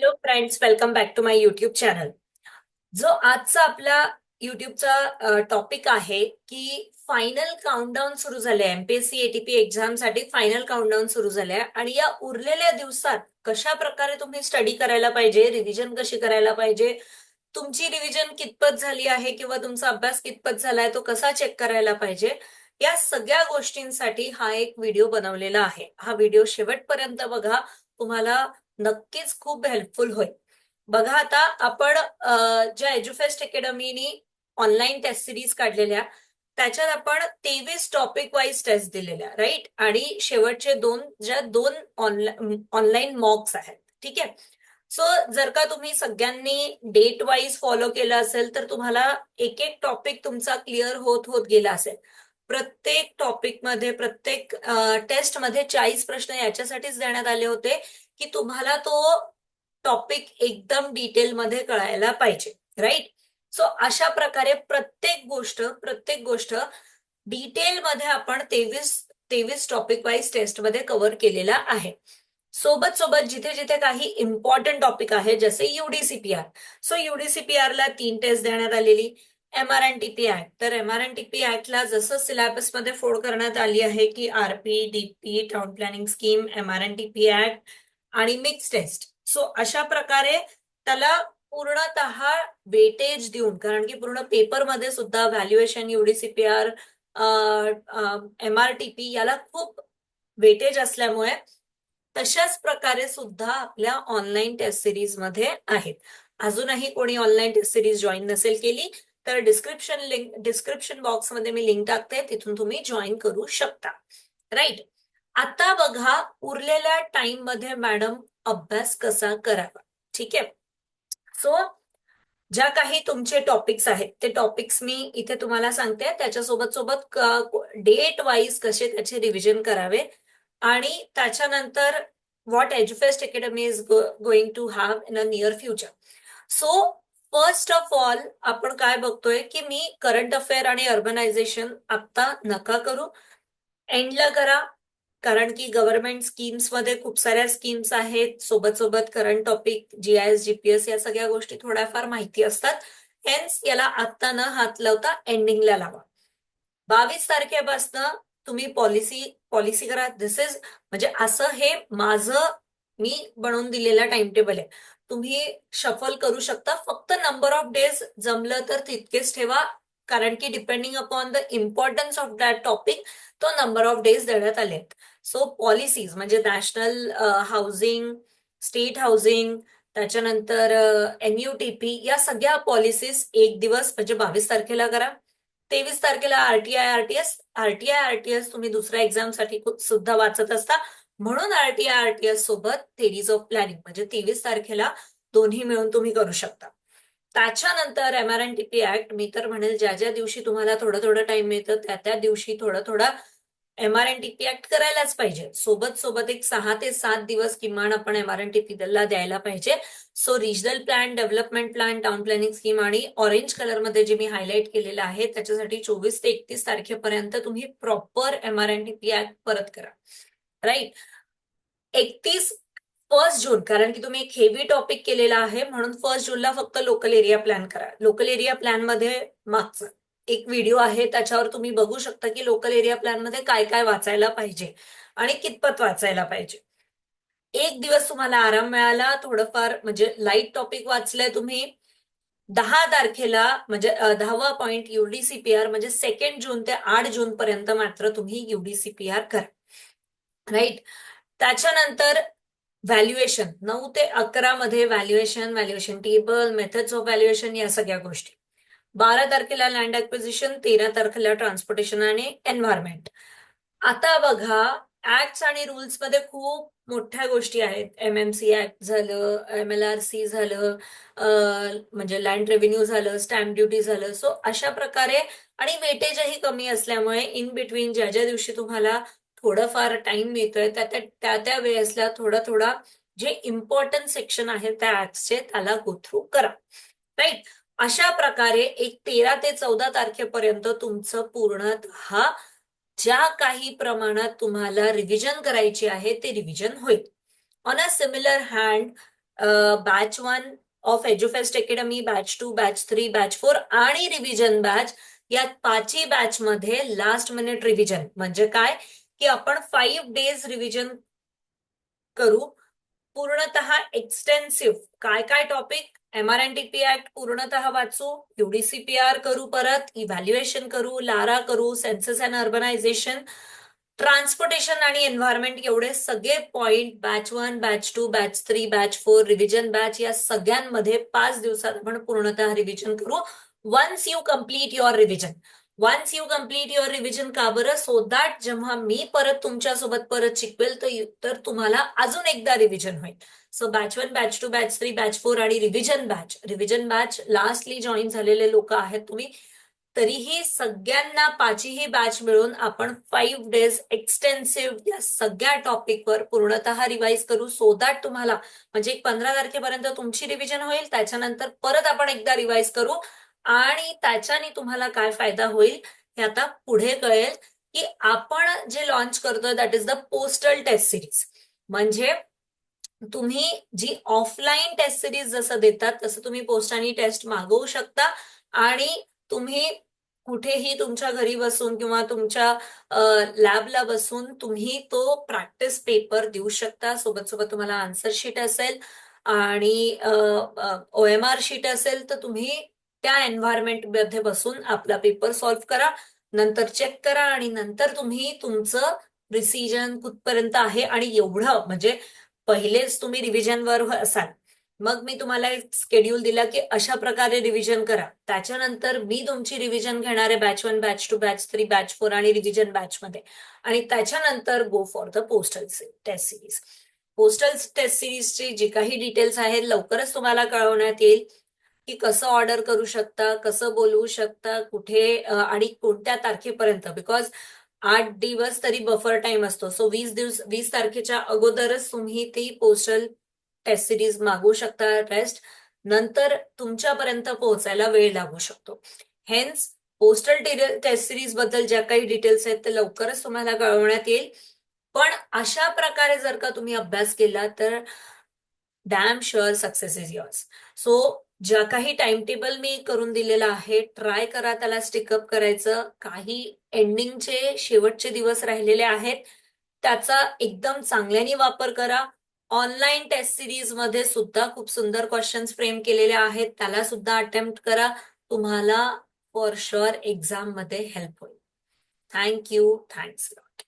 Hello friends welcome back to my YouTube channel जो आजचा आपला युट्यूबचा टॉपिक आहे की फायनल काउंटडाऊन सुरू झाले एमपीएससी एटीपी एक्झामसाठी फायनल काउंटडाऊन सुरू झाले आणि या उरलेल्या दिवसात कशा प्रकारे तुम्ही स्टडी करायला पाहिजे रिव्हिजन कशी करायला पाहिजे तुमची रिव्हिजन कितपत झाली आहे किंवा तुमचा अभ्यास कितपत झालाय तो कसा चेक करायला पाहिजे या सगळ्या गोष्टींसाठी हा एक व्हिडिओ बनवलेला आहे. हा व्हिडिओ शेवटपर्यंत बघा. तुम्हाला नक्कीच खूप हेल्पफुल होईल. बघा आता आपण ज्या एज्युफेस्ट अकॅडमीनी ऑनलाईन टेस्ट सिरीज काढलेल्या त्याच्यात आपण तेवीस टॉपिक वाईज टेस्ट दिलेल्या राईट आणि शेवटचे दोन ज्या दोन ऑनलाईन मॉक्स आहेत ठीक आहे? सो जर का तुम्ही सगळ्यांनी डेट वाईज फॉलो केलं असेल तर तुम्हाला एक एक टॉपिक तुमचा क्लिअर होत होत गेला असेल. प्रत्येक टॉपिकमध्ये प्रत्येक टेस्टमध्ये चाळीस प्रश्न याच्यासाठीच देण्यात आले होते. की तुम्हाला तो टॉपिक एकदम डिटेलमध्ये कळायला पाहिजे राईट सो अशा प्रकारे प्रत्येक गोष्ट प्रत्येक गोष्ट डिटेलमध्ये आपण तेवीस तेवीस टॉपिक वाईज टेस्टमध्ये कव्हर केलेला आहे. सोबत सोबत जिथे जिथे काही इम्पॉर्टंट टॉपिक आहे जसे युडीसीपीआर सो युडीसीपीआर ला तीन टेस्ट देण्यात आलेली. M R N T P act तर M R N T P ऍक्टला जसं सिलेबसमध्ये फोड करण्यात आली आहे की RP DP town planning scheme M R N T P act आणि मिक्स टेस्ट सो अशा प्रकारे त्याला पूर्णत वेटेज देऊन कारण की पूर्ण पेपरमध्ये सुद्धा valuation UDCPR M R T P याला खूप वेटेज असल्यामुळे तशाच प्रकारे सुद्धा आपल्या ऑनलाईन टेस्ट सिरीजमध्ये आहेत. अजूनही कोणी ऑनलाईन टेस्ट सिरीज जॉईन नसेल केली तर डिस्क्रिप्शन लिंक डिस्क्रिप्शन बॉक्समध्ये मी लिंक टाकते तिथून तुम्ही जॉईन करू शकता. राईट आता बघा उरलेल्या टाइममध्ये मॅडम अभ्यास कसा करावा. ठीक आहे? सो ज्या काही तुमचे टॉपिक्स आहेत ते टॉपिक्स मी इथे तुम्हाला सांगते. त्याच्यासोबत सोबत डेट वाईज कसे त्याचे रिव्हिजन करावे आणि त्याच्यानंतर what Edufest academy is going to have in a near future so first of all आपण काय बघतोय की मी करंट अफेअर आणि अर्बनायझेशन आता नका करू. एंडला करा. कारण की गव्हर्नमेंट स्कीम्समध्ये खूप साऱ्या स्कीम्स आहेत. सोबत सोबत करंट टॉपिक जीआयएस जीपीएस या सगळ्या गोष्टी थोड्याफार माहिती असतात. हेन्स याला आत्ता न हात लावता एंडिंगला लावा. बावीस तारखेपासून तुम्ही पॉलिसी पॉलिसी करा. दिस इज म्हणजे असं हे माझं मी बनवून दिलेला टाइम टेबल आहे. तुम्ही शफल करू शकता. फक्त नंबर ऑफ डेज जमलं तर तितकेच ठेवा. कारण की depending upon the importance of that topic तो नंबर ऑफ डेज देण्यात आले आहेत. सो पॉलिसीज म्हणजे नॅशनल हाऊसिंग स्टेट हाऊसिंग त्याच्यानंतर एनयूटीपी या सगळ्या पॉलिसीज एक दिवस म्हणजे बावीस तारखेला करा. तेवीस तारखेला आरटीआय आरटीएस आरटीआय आरटीएस तुम्ही दुसऱ्या एक्झामसाठी सुद्धा वाचत असता. म्हणून आरटीआय आरटीएस सोबत थेरीज ऑफ प्लॅनिंग म्हणजे तेवीस तारखेला दोन्ही मिळून तुम्ही करू शकता. त्याच्यानंतर M R N T P act मी तर म्हणेल ज्या ज्या दिवशी तुम्हाला थोडं थोडं टाइम मिळतं त्या त्या दिवशी थोडं थोडा M R N T P act करायलाच पाहिजे. सोबत सोबत एक सहा ते सात दिवस किमान आपण M R N T P द्यायला पाहिजे. So regional plan development plan town planning scheme आणि ऑरेंज कलरमध्ये जे मी हायलाईट केलेलं आहे त्याच्यासाठी चोवीस ते एकतीस तारखेपर्यंत तुम्ही proper M R N T P act परत करा. राईट एकतीस फर्स्ट जून कारण की तुम्ही एक हेवी टॉपिक केलेला आहे म्हणून फर्स्ट जूनला फक्त लोकल एरिया प्लॅन करा. लोकल एरिया प्लॅनमध्ये मागचं. एक व्हिडिओ आहे त्याच्यावर तुम्ही बघू शकता की लोकल एरिया प्लॅनमध्ये काय काय वाचायला पाहिजे आणि कितपत वाचायला पाहिजे. एक दिवस तुम्हाला आराम मिळाला थोडंफार म्हणजे लाइट टॉपिक वाचलंय तुम्ही. दहा तारखेला म्हणजे दहावा पॉइंट युडीसीपीआर म्हणजे सेकंड जून ते आठ जून पर्यंत मात्र तुम्ही युडीसीपीआर करा. राईट त्याच्यानंतर व्हॅल्युएशन नऊ ते अकरा मध्ये valuation valuation table methods of valuation या सगळ्या गोष्टी. बारा तारखेला लँड ऍक्विजिशन तेरा तारखेला ट्रान्सपोर्टेशन आणि एन्व्हायरमेंट आता बघा ऍक्ट आणि रुल्समध्ये खूप मोठ्या गोष्टी आहेत. एम एम सी ऍक्ट झालं एम एल आर सी झालं म्हणजे लँड रेव्हेन्यू झालं स्टॅम्प ड्युटी झालं. सो अशा प्रकारे आणि वेटेजही कमी असल्यामुळे इन बिटवीन ज्या ज्या दिवशी तुम्हाला थोडंफार टाइम मिळतोय त्या त्या त्या वेळेसला थोडा थोडा जे इम्पॉर्टंट सेक्शन आहे त्या ऍक्टचे त्याला गोथ्रू करा. राईट अशा प्रकारे एक तेरा ते चौदा तारखेपर्यंत तुमचं पूर्णतः हा ज्या काही प्रमाणात तुम्हाला रिव्हिजन करायची आहे ते रिव्हिजन होईल. On a similar hand batch one of Edufest academy batch two batch three batch four आणि रिव्हिजन बॅच या पाचही बॅच मध्ये लास्ट मिनिट रिव्हिजन म्हणजे काय? की आपण फाईव्ह डेज रिव्हिजन करू. पूर्णतः एक्सटेन्सिव्ह काय काय topic M R N T P act पूर्णतः वाचू युडीसीपीआर करू परत इव्हॅल्युएशन करू लारा करू सेन्सेस अँड अर्बनायझेशन ट्रान्सपोर्टेशन आणि एन्व्हायरमेंट एवढे सगळे point batch one batch two batch three batch four revision batch या सगळ्यांमध्ये पाच दिवसात आपण पूर्णतः रिव्हिजन करू. Once you complete your revision once you complete your revision का बरं? सो दॅट जेव्हा मी परत तुमच्यासोबत परत शिकवेल तर तुम्हाला अजून एकदा रिव्हिजन होईल. So batch one batch two batch three batch four आणि revision batch revision batch lastly join झालेले लोक आहेत तुम्ही. तरीही सगळ्यांना पाचही बॅच मिळून आपण फाईव्ह डेज एक्सटेन्सिव्ह या सगळ्या टॉपिकवर पूर्णतः रिवाईज करू. सो दॅट तुम्हाला म्हणजे एक पंधरा तारखेपर्यंत तुमची रिव्हिजन होईल. त्याच्यानंतर परत आपण एकदा रिवाईज करू. आणि त्याच्याने तुम्हाला काय फायदा होईल हे आता पुढे कळेल की आपण जे लॉन्च करतोय that is the postal test series म्हणजे तुम्ही जी ऑफलाईन टेस्ट सिरीज जसं देतात तसं तुम्ही पोस्टाने टेस्ट मागवू शकता आणि तुम्ही कुठेही तुमच्या घरी बसून किंवा तुमच्या लॅबला बसून तुम्ही तो प्रॅक्टिस पेपर देऊ शकता. सोबत सोबत तुम्हाला आन्सर शीट असेल आणि ओ एम आर शीट असेल तर तुम्ही त्या एन्व्हायरमेंटमध्ये बसून आपला पेपर सॉल्व्ह करा नंतर चेक करा आणि नंतर तुम्ही तुमचं प्रिसिजन कुठपर्यंत आहे आणि एवढं म्हणजे पहिलेच तुम्ही रिव्हिजनवर असाल. मग मी तुम्हाला एक स्केड्यूल दिला की अशा प्रकारे रिव्हिजन करा. त्याच्यानंतर मी तुमची रिव्हिजन घेणार आहे batch one batch two batch three batch four आणि रिव्हिजन बॅच मध्ये. आणि त्याच्यानंतर go for the postal test series postal test सिरीजची जी काही डिटेल्स आहेत लवकरच तुम्हाला कळवण्यात येईल. की कसं ऑर्डर करू शकता कसं बोलवू शकता कुठे आणि कोणत्या तारखेपर्यंत? बिकॉज आठ दिवस तरी बफर टाइम असतो. सो वीस दिवस वीस तारखेच्या अगोदरच तुम्ही ती पोस्टल टेस्ट सिरीज मागवू शकता टेस्ट नंतर तुमच्यापर्यंत पोहोचायला वेळ लागू शकतो. हेन्स पोस्टल टेस्ट सिरीजबद्दल ज्या काही डिटेल्स आहेत ते लवकरच तुम्हाला कळवण्यात येईल. पण अशा प्रकारे जर का तुम्ही अभ्यास केला तर damn sure success is yours so ज्या काही टाइम टेबल मी करून दिलेला आहे ट्राय करा त्याला स्टिकअप करायचं. काही एंडिंगचे शेवटचे दिवस राहिलेले आहेत त्याचा एकदम चांगल्याने वापर करा. ऑनलाईन टेस्ट सिरीजमध्ये सुद्धा खूप सुंदर क्वेश्चन्स फ्रेम केलेले आहेत त्याला सुद्धा अटेम्प्ट करा. तुम्हाला फॉर शुअर एक्झाममध्ये हेल्प होईल. Thank you thanks lot